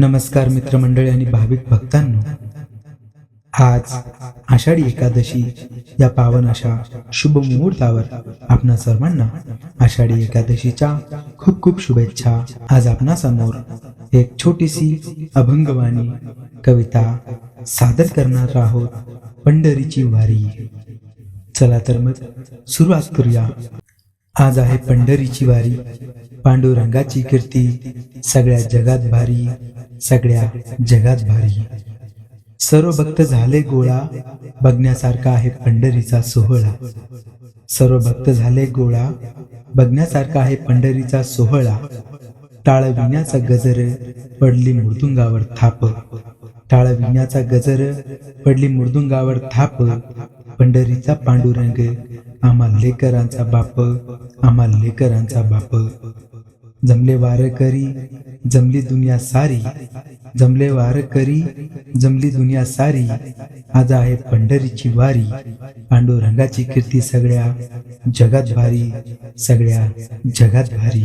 नमस्कार मित्रमंडळी आणि भाविक भक्तांनो. आज आषाढी एकादशी या पावन अशा शुभ मुहूर्तावर आपणा सर्वांना आषाढी एकादशीच्या खूप खूप शुभेच्छा. आज आपणा समोर एक छोटीशी अभंगवाणी कविता सादर करणार आहोत पंढरीची वारी. चला तर मग सुरुवात करूया. आज आहे पंढरीची वारी. पांडुरंगाची कीर्ती सगळ्या जगात भारी. सगळ्या जगात भारी. सर्व भक्त झाले गोळा बघण्यासारखा आहे पंढरीचा सोहळा. सर्व भक्त झाले गोळा बघण्यासारखा आहे पंढरीचा सोहळा. टाळविण्याचा गजर पडली मृदुंगावर थाप. टाळविण्याचा गजर पडली मृदुंगावर थाप. पंढरीचा पांडुरंग आम्हा लेकरांचा बाप आम्हा लेकरांचा बाप. जमले वारकरी जमली दुनिया सारी जमले वार करी जमली दुनिया सारी आज आहे पंढरीची वारी पांडुरंगाची कीर्ती सगळ्या जगात भारी सगळ्या जगात भारी.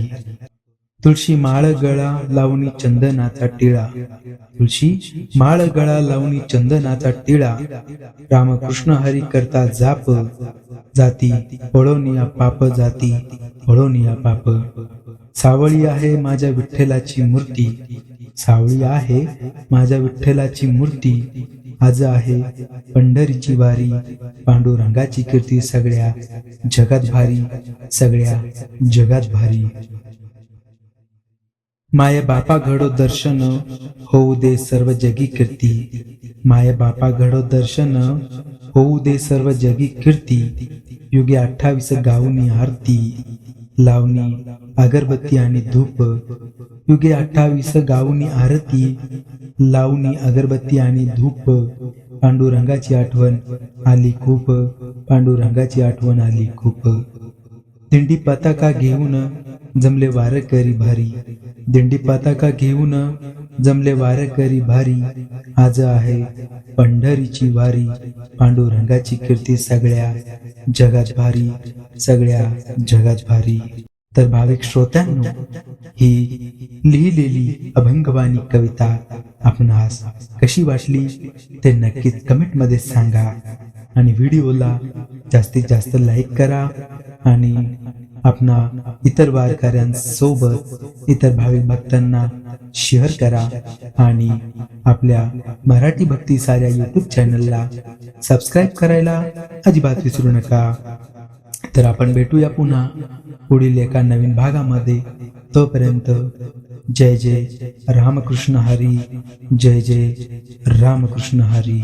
तुळशी माळ गळा लावणी चंदनाचा टिळा तुळशी माळ गळा लावणी चंदनाचा टिळा रामकृष्ण हरी करता जाप जाती पळवनिया पाप जाती पळवनिया पाप. सावळी आहे माझ्या विठ्ठलाची मूर्ती. सावळी आहे माझ्या विठ्ठलाची मूर्ती. आज आहे पंढरीची वारी. पांडुरंगाची कीर्ती सगळ्या जगात भारी सगळ्या जगात भारी. माय बापा घडो दर्शन होऊ दे सर्व जगी कीर्ती. माय बापा घडो दर्शन होऊ दे सर्व जगी कीर्ती. युगे अठ्ठावीस गाऊनी आरती लावणी अगरबत्ती आणि धूप. युगे अठ्ठावीस गावनी आरती. लावणी अगरबत्ती आणि धूप. पांडुरंगाची आठवण आली खूप. पांडुरंगाची आठवण आली खूप. दिंडी पताका घेऊन जमले वारकरी भारी. दिंडी पताका घेऊन जमले वारकरी भारी. आज आहे पंढरीची वारी. पांडुरंगाची कीर्ती सगळ्या जगात भारी. सगळ्या जगात भारी. तर भाविक श्रोत्यांनो ही लिहिलेली अभंगवाणी कविता आपणास कशी वाटली ते नक्कीच कमेंटमध्ये सांगा आणि व्हिडिओला जास्तीत जास्त लाईक करा आणि आपणा इतर वारकऱ्यांसोबत इतर भाविक भक्तांना शेअर करा आणि आपल्या मराठी भक्ती साऱ्या युट्यूब चॅनलला सबस्क्राईब करायला अजिबात विसरू नका. तर आपण भेटूया पुन्हा पुढील एका नवीन भागामध्ये. तोपर्यंत जय जय रामकृष्ण हरी जय जय रामकृष्ण हरी.